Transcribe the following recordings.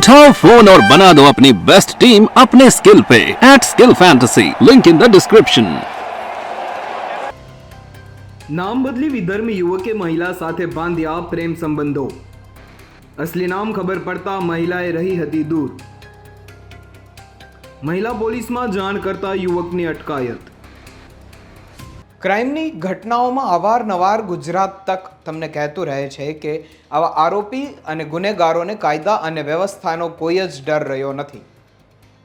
उठाओ फोन और बना दो अपनी बेस्ट टीम अपने स्किल पे at skill fantasy link in the description નામ બદલી વિધર્મી યુવકે મહિલા સાથે બાંધ્યા પ્રેમ સંબંધો અસલી નામ ખબર પડતા મહિલાએ રહી હતી દૂર મહિલા પોલીસમાં જાણ કરતા યુવકની અટકાયત ક્રાઇમની ઘટનાઓમાં અવારનવાર ગુજરાત તક તમને કહેતું રહે છે કે આવા આરોપી અને ગુનેગારોને કાયદા અને વ્યવસ્થાનો કોઈ જ ડર રહ્યો નથી.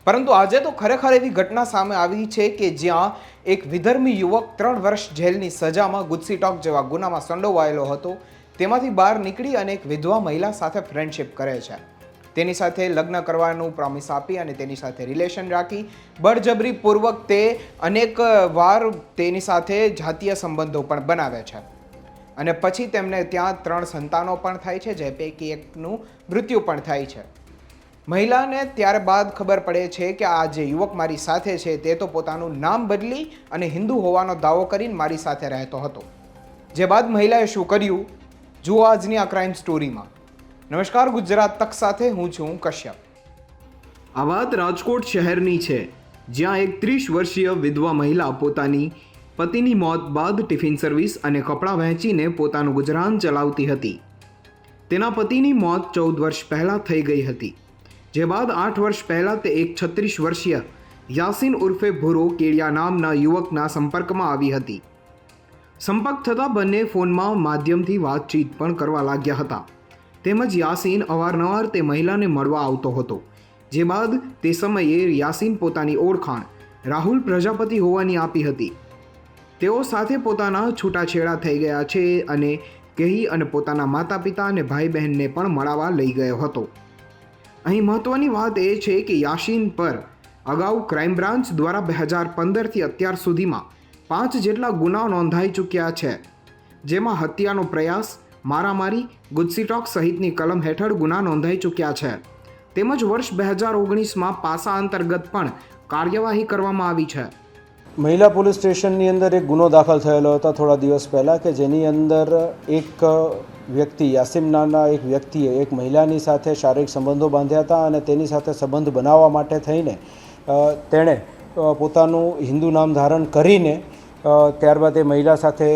પરંતુ આજે તો ખરેખર એવી ઘટના સામે આવી છે કે જ્યાં એક વિધર્મી યુવક ત્રણ વર્ષ જેલની સજામાં ગુજસી ટોક જેવા ગુનામાં સંડોવાયેલો હતો. તેમાંથી બહાર નીકળી અને એક વિધવા મહિલા સાથે ફ્રેન્ડશિપ કરે છે. તેની સાથે લગ્ન કરવાનું પ્રોમિસ આપી અને તેની સાથે રિલેશન રાખી. બળજબરીપૂર્વક તે અનેક વાર તેની સાથે જાતીય સંબંધો પણ બનાવે છે. અને પછી તેમને ત્યાં ત્રણ સંતાનો પણ થાય છે, જે પૈકી એકનું મૃત્યુ પણ થાય છે. મહિલાને ત્યારબાદ ખબર પડે છે કે આ જે યુવક મારી સાથે છે, તે તો પોતાનું નામ બદલી અને હિન્દુ હોવાનો દાવો કરીને મારી સાથે રહેતો હતો. જે બાદ મહિલાએ શું કર્યું? જુઓ આજની આ ક્રાઇમ સ્ટોરીમાં નમસ્કાર, ગુજરાત તક સાથે હું છું કશ્યપ. આ વાત રાજકોટ શહેરની છે, જ્યાં એક ત્રીસ વર્ષીય વિધવા મહિલા પોતાની પતિની મોત બાદ ટિફિન સર્વિસ અને કપડાં વહેંચીને પોતાનું ગુજરાન ચલાવતી હતી. તેના પતિની મોત ચૌદ વર્ષ પહેલાં થઈ ગઈ હતી, જે બાદ આઠ વર્ષ પહેલાં તે એક છત્રીસ વર્ષીય યાસીન ઉર્ફે ભૂરો કેડિયા નામના યુવકના સંપર્કમાં આવી હતી. સંપર્ક થતાં બંને ફોનમાં માધ્યમથી વાતચીત પણ કરવા લાગ્યા હતા. તેમજ યાસીન અવારનવાર તે મહિલાને મળવા આવતો હતો. જે બાદ તે સમયે યાસીન પોતાની ઓળખાણ રાહુલ પ્રજાપતિ હોવાની આપી હતી. તેઓ સાથે પોતાના છૂટાછેડા થઈ ગયા છે અને કહી અને પોતાના માતા પિતા અને ભાઈ બહેનને પણ મળાવા લઈ ગયો હતો. અહીં મહત્ત્વની વાત એ છે કે યાસીન પર અગાઉ ક્રાઇમ બ્રાન્ચ દ્વારા બે હજાર પંદરથી અત્યાર સુધીમાં પાંચ જેટલા ગુનાઓ નોંધાઈ ચૂક્યા છે. જેમાં હત્યાનો પ્રયાસ મારામારી ગુજસીટોક સહિતની કલમ હેઠળ ગુના નોંધાઈ ચૂક્યા છે. તેમજ વર્ષ બે હજાર ઓગણીસમાં પાસા અંતર્ગત પણ કાર્યવાહી કરવામાં આવી છે. મહિલા પોલીસ સ્ટેશનની અંદર એક ગુનો દાખલ થયેલો હતો થોડા દિવસ પહેલાં કે જેની અંદર એક વ્યક્તિ, યાસીમ નામના એક વ્યક્તિએ એક મહિલાની સાથે શારીરિક સંબંધો બાંધ્યા હતા અને તેની સાથે સંબંધ બનાવવા માટે થઈને તેણે પોતાનું હિન્દુ નામ ધારણ કરીને ત્યારબાદ એ મહિલા સાથે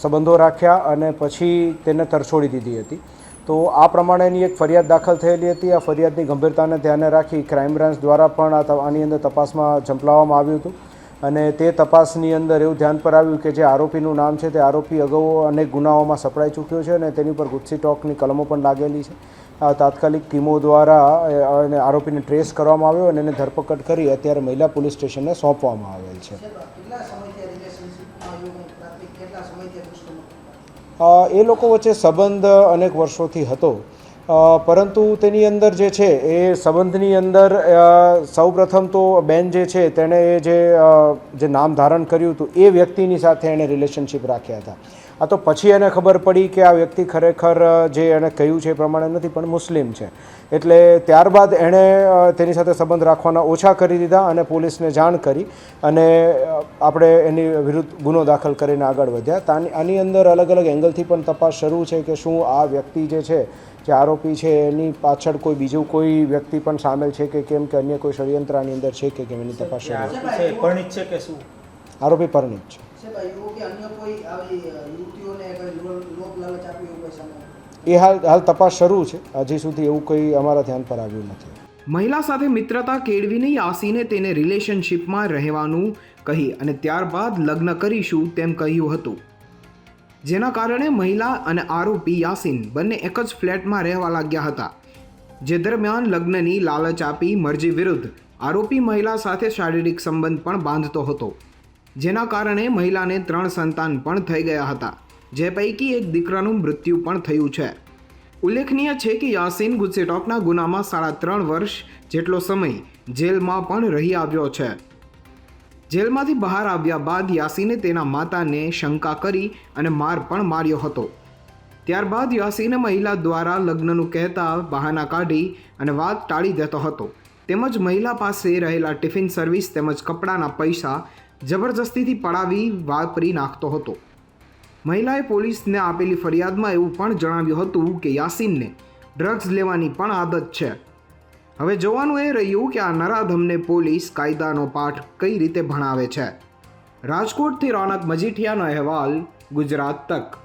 સંબંધો રાખ્યા અને પછી તેને તરછોડી દીધી હતી. તો આ પ્રમાણેની એક ફરિયાદ દાખલ થયેલી હતી. આ ફરિયાદની ગંભીરતાને ધ્યાને રાખી ક્રાઇમ બ્રાન્ચ દ્વારા પણ આની અંદર તપાસમાં ઝંપલાવવામાં આવ્યું હતું. અને તે તપાસની અંદર એવું ધ્યાન પર આવ્યું કે જે આરોપીનું નામ છે તે આરોપી અગાઉ અનેક ગુનાઓમાં સપડાઈ ચૂક્યો છે અને તેની પર ગુસ્સી ટોકની કલમો પણ લાગેલી છે. તાત્કાલિક ટીમો દ્વારા અને આરોપીને ટ્રેસ કરવામાં આવ્યો અને એને ધરપકડ કરી અત્યારે મહિલા પોલીસ સ્ટેશનને સોંપવામાં આવેલ છે. એ લોકો વચ્ચે સંબંધ અનેક વર્ષોથી હતો. પરંતુ તેની અંદર જે છે, એ સંબંધની અંદર સૌપ્રથમ તો બેન જે છે, તેણે જે જે નામ ધારણ કર્યું હતું, એ વ્યક્તિની સાથે એણે રિલેશનશિપ રાખ્યા હતા. આ તો પછી એને ખબર પડી કે આ વ્યક્તિ ખરેખર જે એણે કહ્યું છે એ પ્રમાણે નથી પણ મુસ્લિમ છે. એટલે ત્યારબાદ એણે તેની સાથે સંબંધ રાખવાના ઓછા કરી દીધા અને પોલીસને જાણ કરી અને આપણે એની વિરુદ્ધ ગુનો દાખલ કરીને આગળ વધ્યા. આની અંદર અલગ અલગ એંગલથી પણ તપાસ શરૂ છે કે શું આ વ્યક્તિ જે છે જે આરોપી છે એની પાછળ કોઈ બીજું કોઈ વ્યક્તિ પણ સામેલ છે કે કેમ કે અન્ય કોઈ ષડયંત્ર આની અંદર છે કે કેમ એની તપાસ શરૂ છે? પરિણિત છે કે શું? આરોપી પરણિત છે. એ હાલ હાલ તપાસ શરૂ છે. હજી સુધી એવું કંઈ અમારા ધ્યાન પર આવ્યું નથી. મહિલા સાથે મિત્રતા કેળવીને યાસીને તેને રિલેશનશિપમાં રહેવાનું કહી અને ત્યારબાદ લગ્ન કરીશું તેમ કહ્યું હતું. જેના કારણે મહિલા અને આરોપી યાસીન બંને એક જ ફ્લેટમાં રહેવા લાગ્યા હતા. જે દરમિયાન લગ્નની લાલચ આપી મરજી વિરુદ્ધ આરોપી મહિલા સાથે શારીરિક સંબંધ પણ બાંધતો હતો. જેના કારણે મહિલાને ત્રણ સંતાન પણ થઈ ગયા હતા, જે પૈકી એક દીકરાનું મૃત્યુ પણ થયું છે. ઉલ્લેખનીય છે કે યાસીન ગુજસેટોકના ગુનામાં સાડા ત્રણ વર્ષ જેટલો સમય જેલમાં પણ રહી આવ્યો છે. જેલમાંથી બહાર આવ્યા બાદ યાસીને તેના માતાને શંકા કરી અને માર પણ માર્યો હતો. ત્યારબાદ યાસીને મહિલા દ્વારા લગ્નનું કહેતા બહાના કાઢી અને વાત ટાળી દેતો હતો. તેમજ મહિલા પાસે રહેલા ટિફિન સર્વિસ તેમજ કપડાના પૈસા જબરજસ્તીથી પડાવી વાપરી નાખતો હતો. મહિલાએ પોલીસને આપેલી ફરિયાદમાં એવું પણ જણાવ્યું હતું કે યાસીનને ડ્રગ્સ લેવાની પણ આદત છે. હવે જોવાનું એ રહ્યું કે આ નરાધમને પોલીસ કાયદાનો પાઠ કઈ રીતે ભણાવે છે. રાજકોટથી રોનક મજીઠિયાનો અહેવાલ ગુજરાત તક.